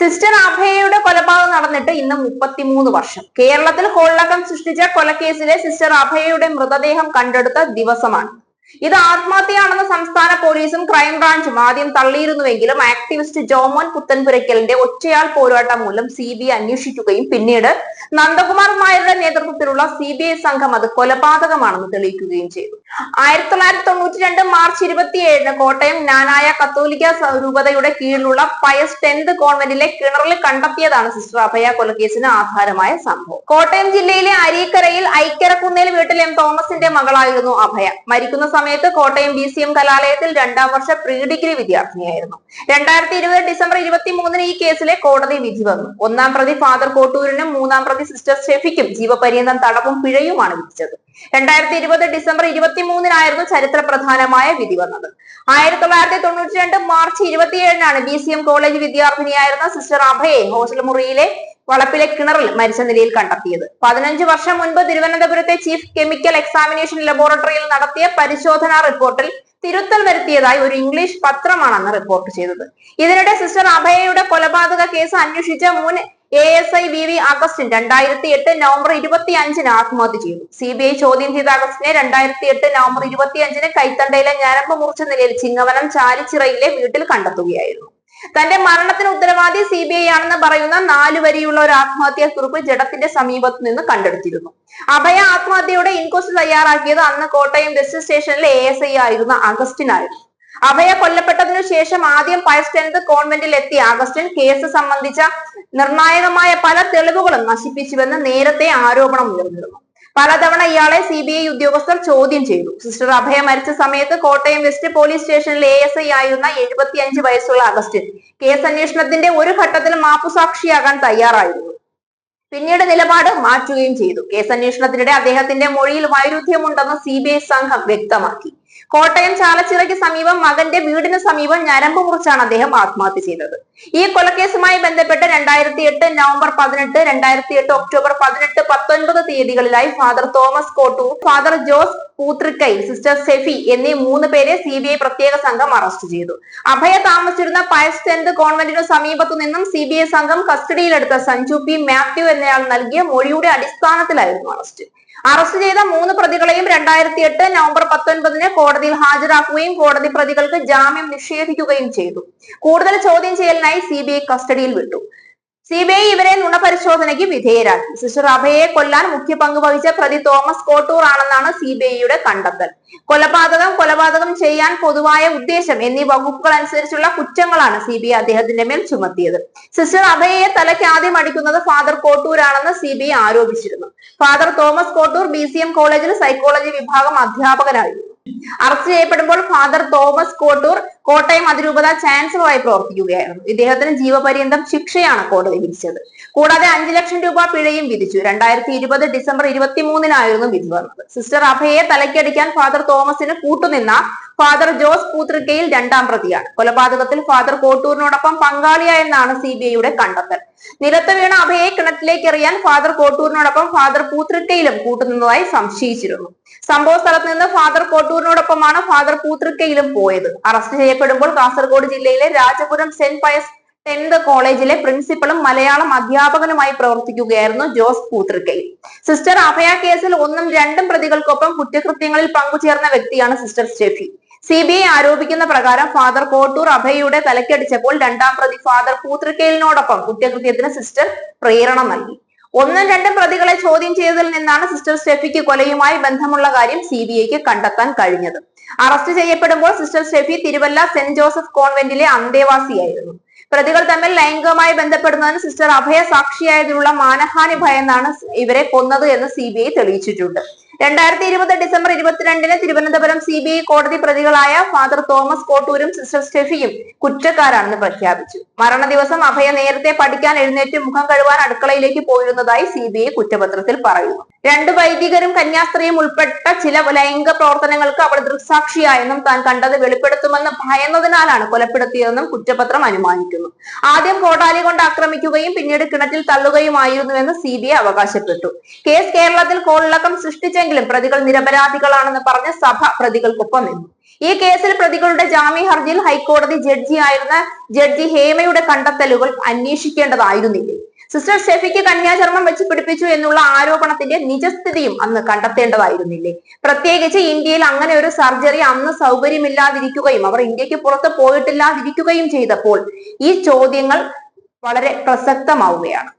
Sister അഭയയുടെ കൊലപാതകം നടന്നിട്ട് ഇന്ന് മുപ്പത്തിമൂന്ന് വർഷം. കേരളത്തിൽ കൊള്ളക്കം സൃഷ്ടിച്ച കൊലക്കേസിലെ സിസ്റ്റർ അഭയയുടെ മൃതദേഹം കണ്ടെടുത്ത ദിവസമാണ്. ഇത് ആത്മഹത്യയാണെന്ന് സംസ്ഥാന പോലീസും ക്രൈംബ്രാഞ്ചും ആദ്യം തള്ളിയിരുന്നുവെങ്കിലും ആക്ടിവിസ്റ്റ് ജോമോൻ പുത്തൻപുരയ്ക്കലിന്റെ ഒറ്റയാൾ പോരാട്ടം മൂലം സി ബി ഐ അന്വേഷിക്കുകയും പിന്നീട് നന്ദകുമാർ നായരുടെ നേതൃത്വത്തിലുള്ള സി ബി ഐ സംഘം അത് കൊലപാതകമാണെന്ന് തെളിയിക്കുകയും ചെയ്തു. ആയിരത്തി തൊള്ളായിരത്തി തൊണ്ണൂറ്റി രണ്ട് മാർച്ച് ഇരുപത്തിയേഴിന് കോട്ടയം നാനായ കത്തോലിക്ക രൂപതയുടെ കീഴിലുള്ള പയസ് ടെൻത് കോൺവെന്റിലെ കിണറിൽ കണ്ടെത്തിയതാണ് സിസ്റ്റർ അഭയ കൊലക്കേസിന് ആധാരമായ സംഭവം. കോട്ടയം ജില്ലയിലെ അരീക്കരയിൽ ഐക്കരക്കുന്നേൽ വീട്ടിൽ എം തോമസിന്റെ മകളായിരുന്നു അഭയ. മരിക്കുന്ന സമയത്ത് കോട്ടയം ബി സി എം കലാലയത്തിൽ രണ്ടാം വർഷ പ്രീ ഡിഗ്രി വിദ്യാർത്ഥിനിയായിരുന്നു. രണ്ടായിരത്തി ഇരുപത് ഡിസംബർ ഇരുപത്തി മൂന്നിന് ഈ കേസിലെ കോടതി വിധി വന്നു. ഒന്നാം പ്രതി ഫാദർ കോട്ടൂരിനും മൂന്നാം പ്രതി സിസ്റ്റർ ഷെഫിക്കും ജീവപര്യന്തം തടവും പിഴയുമാണ് വിധിച്ചത്. രണ്ടായിരത്തി ഇരുപത് ഡിസംബർ ഇരുപത്തി മൂന്നിനായിരുന്നു ചരിത്ര പ്രധാനമായ വിധി വന്നത്. ആയിരത്തി തൊള്ളായിരത്തി തൊണ്ണൂറ്റി രണ്ട് മാർച്ച് ഇരുപത്തിയേഴിനാണ് ബി സി എം കോളേജ് വിദ്യാർത്ഥിനിയായിരുന്ന സിസ്റ്റർ അഭയെ ഹോസ്റ്റൽ മുറിയിലെ വളപ്പിലെ കിണറിൽ മരിച്ച നിലയിൽ കണ്ടെത്തിയത്. പതിനഞ്ച് വർഷം മുൻപ് തിരുവനന്തപുരത്തെ ചീഫ് കെമിക്കൽ എക്സാമിനേഷൻ ലബോറട്ടറിയിൽ നടത്തിയ പരിശോധനാ റിപ്പോർട്ടിൽ തിരുത്തൽ വരുത്തിയതായി ഒരു ഇംഗ്ലീഷ് പത്രമാണെന്ന് റിപ്പോർട്ട് ചെയ്തത്. ഇതിനിടെ സിസ്റ്റർ അഭയയുടെ കൊലപാതക കേസ് അന്വേഷിച്ച മുൻ A S I V V Augustine രണ്ടായിരത്തി എട്ട് നവംബർ ഇരുപത്തി അഞ്ചിന് ആത്മഹത്യ ചെയ്തു. സി ബി ഐ ചോദ്യം ചെയ്ത അഗസ്റ്റിനെ രണ്ടായിരത്തി എട്ട് നവംബർ ഇരുപത്തി അഞ്ചിന് കൈത്തണ്ടയിലെ ഞരമ്പ് മുറിച്ച നിലയിൽ ചിങ്ങവനം ചാലിച്ചിറയിലെ വീട്ടിൽ കണ്ടെത്തുകയായിരുന്നു. തന്റെ മരണത്തിന് ഉത്തരവാദി സി ബി ഐ ആണെന്ന് പറയുന്ന നാലു വരിയുള്ള ഒരു ആത്മഹത്യാ കുറിപ്പ് ജഡത്തിന്റെ സമീപത്ത് നിന്ന് കണ്ടെടുത്തിരുന്നു. അഭയ ആത്മഹത്യയുടെ ഇൻക്വസ്റ്റ് തയ്യാറാക്കിയത് അന്ന് കോട്ടയം ബസ് സ്റ്റേഷനിലെ എ എസ് ഐ ആയിരുന്ന അഗസ്റ്റിൻ ആയിരുന്നു അഭയ കൊല്ലപ്പെട്ടതിനു ശേഷം ആദ്യം പയസ് ടെൻത്ത് കോൺവെന്റിൽ എത്തിയ അഗസ്റ്റിൻ കേസ് സംബന്ധിച്ച നിർണായകമായ പല തെളിവുകളും നശിപ്പിച്ചുവെന്ന് നേരത്തെ ആരോപണം ഉയർന്നിരുന്നു. പലതവണ ഇയാളെ സി ബി ഐ ഉദ്യോഗസ്ഥർ ചോദ്യം ചെയ്തു. സിസ്റ്റർ അഭയ മരിച്ച സമയത്ത് കോട്ടയം വെസ്റ്റ് പോലീസ് സ്റ്റേഷനിൽ എ എസ് ഐ ആയിരുന്ന എഴുപത്തിയഞ്ച് വയസ്സുള്ള അഗസ്റ്റിൻ കേസ് അന്വേഷണത്തിന്റെ ഒരു ഘട്ടത്തിൽ മാപ്പുസാക്ഷിയാകാൻ തയ്യാറായിരുന്നു. പിന്നീട് നിലപാട് മാറ്റുകയും ചെയ്തു. കേസ് അന്വേഷണത്തിനിടെ അദ്ദേഹത്തിന്റെ മൊഴിയിൽ വൈരുദ്ധ്യമുണ്ടെന്ന് സി ബി ഐ സംഘം വ്യക്തമാക്കി. കോട്ടയം ചാലച്ചിറയ്ക്ക് സമീപം മകന്റെ വീടിന് സമീപം ഞരമ്പ് മുറിച്ചാണ് അദ്ദേഹം ആത്മഹത്യ ചെയ്തത്. ഈ കൊലക്കേസുമായി ബന്ധപ്പെട്ട് രണ്ടായിരത്തി എട്ട് നവംബർ പതിനെട്ട് രണ്ടായിരത്തി എട്ട് ഒക്ടോബർ പതിനെട്ട് തീയതികളിലായി father Thomas Kottoor father Jose Puthrikka sister Sephy എന്നീ മൂന്ന് പേരെ സി ബി ഐ പ്രത്യേക സംഘം അറസ്റ്റ് ചെയ്തു. അഭയ താമസിച്ചിരുന്ന പയസ് ടെൻത് കോൺവെന്റിനു സമീപത്തു നിന്നും സി ബി ഐ സംഘം കസ്റ്റഡിയിലെടുത്ത സഞ്ജു പി മാത്യു എന്നയാൾ നൽകിയ മൊഴിയുടെ അടിസ്ഥാനത്തിലായിരുന്നു അറസ്റ്റ് അറസ്റ്റ് ചെയ്ത മൂന്ന് പ്രതികളെയും രണ്ടായിരത്തി എട്ട് നവംബർ പത്തൊൻപതിന് കോടതിയിൽ ഹാജരാക്കുകയും കോടതി പ്രതികൾക്ക് ജാമ്യം നിഷേധിക്കുകയും ചെയ്തു. കൂടുതൽ ചോദ്യം ചെയ്യലിനായി സി കസ്റ്റഡിയിൽ വിട്ടു. സി ബി ഐ ഇവരെ നുണപരിശോധനയ്ക്ക് വിധേയരാക്കി. സിസ്റ്റർ അഭയെ കൊല്ലാൻ മുഖ്യ പങ്ക് വഹിച്ച പ്രതി തോമസ് കോട്ടൂർ ആണെന്നാണ് സി ബി ഐയുടെ കണ്ടെത്തൽ. കൊലപാതകം കൊലപാതകം ചെയ്യാൻ പൊതുവായ ഉദ്ദേശം എന്നീ വകുപ്പുകൾ അനുസരിച്ചുള്ള കുറ്റങ്ങളാണ് സി ബി ഐ അദ്ദേഹത്തിന്റെ മേൽ ചുമത്തിയത്. സിസ്റ്റർ അഭയയെ തലയ്ക്ക് ആദ്യം അടിക്കുന്നത് ഫാദർ കോട്ടൂരാണെന്ന് സി ബി ഐ ആരോപിച്ചിരുന്നു. Father Thomas Kottoor B C M കോളേജിൽ സൈക്കോളജി വിഭാഗം അധ്യാപകനായിരുന്നു. അറസ്റ്റ് ചെയ്യപ്പെടുമ്പോൾ ഫാദർ തോമസ് കോട്ടൂർ കോട്ടയം അതിരൂപത ചാൻസലറായി പ്രവർത്തിക്കുകയായിരുന്നു ഇദ്ദേഹത്തിന് ജീവപര്യന്തം ശിക്ഷയാണ് കോടതി വിധിച്ചത്. കൂടാതെ അഞ്ചു ലക്ഷം രൂപ പിഴയും വിധിച്ചു. രണ്ടായിരത്തി ഇരുപത് ഡിസംബർ ഇരുപത്തിമൂന്നിനായിരുന്നു വിധി വന്നത്. സിസ്റ്റർ അഭയെ തലയ്ക്കടിക്കാൻ ഫാദർ തോമസിന് കൂട്ടുനിന്ന ഫാദർ ജോസ് പൂത്രിക്കയിൽ രണ്ടാം പ്രതിയാണ്. കൊലപാതകത്തിൽ ഫാദർ കോട്ടൂരിനോടൊപ്പം പങ്കാളിയായെന്നാണ് സി ബി ഐയുടെ കണ്ടെത്തൽ. നിലത്ത് വീണ അഭയെ കിണറ്റിലേക്ക് എറിയാൻ ഫാദർ കോട്ടൂരിനോടൊപ്പം ഫാദർ പൂത്രിക്കയിലും കൂട്ടുനിന്നതായി സംശയിച്ചിരുന്നു. സംഭവ സ്ഥലത്ത് നിന്ന് ഫാദർ കോട്ടൂരിനോടൊപ്പമാണ് ഫാദർ പൂത്രിക്കയിലും പോയത്. അറസ്റ്റ് ചെയ്യപ്പെടുമ്പോൾ കാസർഗോഡ് ജില്ലയിലെ രാജപുരം സെന്റ് പയസ് ടെൻത് കോളേജിലെ പ്രിൻസിപ്പളും മലയാളം അധ്യാപകനുമായി പ്രവർത്തിക്കുകയായിരുന്നു ജോസ് പൂത്രിക്കയിൽ സിസ്റ്റർ അഭയ കേസിൽ ഒന്നും രണ്ടും പ്രതികൾക്കൊപ്പം കുറ്റകൃത്യങ്ങളിൽ പങ്കുചേർന്ന വ്യക്തിയാണ് sister Stephy. C B I ആരോപിക്കുന്ന പ്രകാരം ഫാദർ കോട്ടൂർ അഭയയുടെ തലക്കടിച്ചപ്പോൾ രണ്ടാം പ്രതി ഫാദർ പൂത്രക്കേലിനോടൊപ്പം കുറ്റകൃത്യത്തിന് സിസ്റ്റർ പ്രേരണ നൽകി. ഒന്നും രണ്ടും പ്രതികളെ ചോദ്യം ചെയ്തതിൽ നിന്നാണ് സിസ്റ്റർ സ്റ്റെഫിക്ക് കൊലയുമായി ബന്ധമുള്ള കാര്യം സി ബി ഐക്ക് കണ്ടെത്താൻ കഴിഞ്ഞത്. അറസ്റ്റ് ചെയ്യപ്പെടുമ്പോൾ sister Stephy Thiruvalla saint Joseph കോൺവെന്റിലെ അന്തേവാസിയായിരുന്നു. പ്രതികൾ തമ്മിൽ ലൈംഗികമായി ബന്ധപ്പെടുന്നതിന് സിസ്റ്റർ അഭയ സാക്ഷിയായതിനുള്ള മാനഹാനി ഭയന്നാണ് ഇവരെ കൊന്നത് എന്ന് സി തെളിയിച്ചിട്ടുണ്ട്. രണ്ടായിരത്തി ഇരുപത് ഡിസംബർ ഇരുപത്തിരണ്ടിന് തിരുവനന്തപുരം സി ബി ഐ കോടതി പ്രതികളായ ഫാദർ തോമസ് കോട്ടൂരും സിസ്റ്റർ സ്റ്റെഫിയും കുറ്റക്കാരാണെന്ന് പ്രഖ്യാപിച്ചു. മരണ ദിവസം അഭയ നേരത്തെ പഠിക്കാൻ എഴുന്നേറ്റ് മുഖം കഴുകാൻ അടുക്കളയിലേക്ക് പോയിരുന്നതായി സി ബി ഐ കുറ്റപത്രത്തിൽ പറയുന്നു. രണ്ട് വൈദികരും കന്യാസ്ത്രീയും ഉൾപ്പെട്ട ചില ലൈംഗിക പ്രവർത്തനങ്ങൾക്ക് അവൾ ദൃക്സാക്ഷിയായെന്നും താൻ കണ്ടത് വെളിപ്പെടുത്തുമെന്ന് ഭയന്നതിനാലാണ് കൊലപ്പെടുത്തിയതെന്നും കുറ്റപത്രം അനുമാനിക്കുന്നു. ആദ്യം കോടാലി കൊണ്ട് ആക്രമിക്കുകയും പിന്നീട് കിണറ്റിൽ തള്ളുകയുമായിരുന്നുവെന്ന് സി ബി ഐ അവകാശപ്പെട്ടു. കേസ് കേരളത്തിൽ കോളിളക്കം സൃഷ്ടിച്ചെങ്കിലും പ്രതികൾ നിരപരാധികളാണെന്ന് പറഞ്ഞ് സഭ പ്രതികൾക്കൊപ്പം നിന്നു. ഈ കേസിൽ പ്രതികളുടെ ജാമ്യ ഹർജിയിൽ ഹൈക്കോടതി ജഡ്ജിയായിരുന്ന ജഡ്ജി ഹേമയുടെ കണ്ടെത്തലുകൾ അന്വേഷിക്കേണ്ടതായിരുന്നില്ലേ? സിസ്റ്റർ ഷെഫിക്ക് കന്യാചർമ്മം വെച്ച് പിടിപ്പിച്ചു എന്നുള്ള ആരോപണത്തിന്റെ നിജസ്ഥിതിയും അന്ന് കണ്ടെത്തേണ്ടതായിരുന്നില്ലേ? പ്രത്യേകിച്ച് ഇന്ത്യയിൽ അങ്ങനെ ഒരു സർജറി അന്ന് സൗകര്യമില്ലാതിരിക്കുകയും അവർ ഇന്ത്യയ്ക്ക് പുറത്ത് പോയിട്ടില്ലാതിരിക്കുകയും ചെയ്തപ്പോൾ ഈ ചോദ്യങ്ങൾ വളരെ പ്രസക്തമാവുകയാണ്.